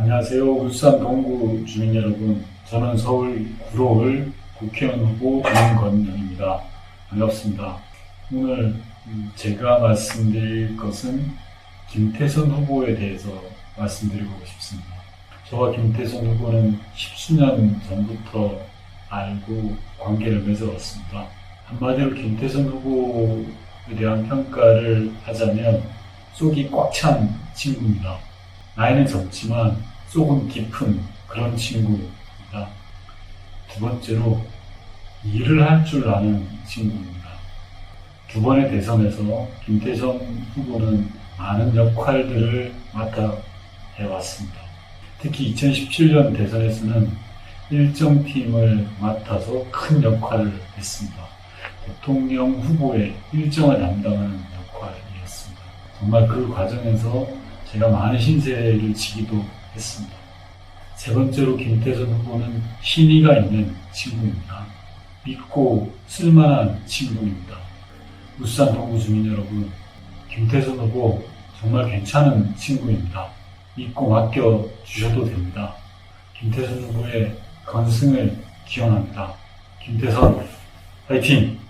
안녕하세요. 울산 동구 주민 여러분. 저는 서울 구로을 국회의원 후보 김건영입니다. 반갑습니다. 오늘 음, 제가 말씀드릴 것은 김태선 후보에 대해서 말씀드리고 싶습니다. 저와 김태선 후보는 십수년 전부터 알고 관계를 맺어왔습니다. 한마디로 김태선 후보에 대한 평가를 하자면 속이 꽉 찬 친구입니다. 나이는 적지만 속은 깊은 그런 친구입니다. 두 번째로 일을 할 줄 아는 친구입니다. 두 번의 대선에서 김태선 후보는 많은 역할들을 맡아 해왔습니다. 특히 2017년 대선에서는 일정 팀을 맡아서 큰 역할을 했습니다. 대통령 후보의 일정을 담당하는 역할이었습니다. 정말 그 과정에서 제가 많은 신세를 지기도 했습니다. 세 번째로 김태선 후보는 신의가 있는 친구입니다. 믿고 쓸만한 친구입니다. 울산 동구 주민 여러분, 김태선 후보 정말 괜찮은 친구입니다. 믿고 맡겨 주셔도 됩니다. 김태선 후보의 건승을 기원합니다. 김태선, 화이팅!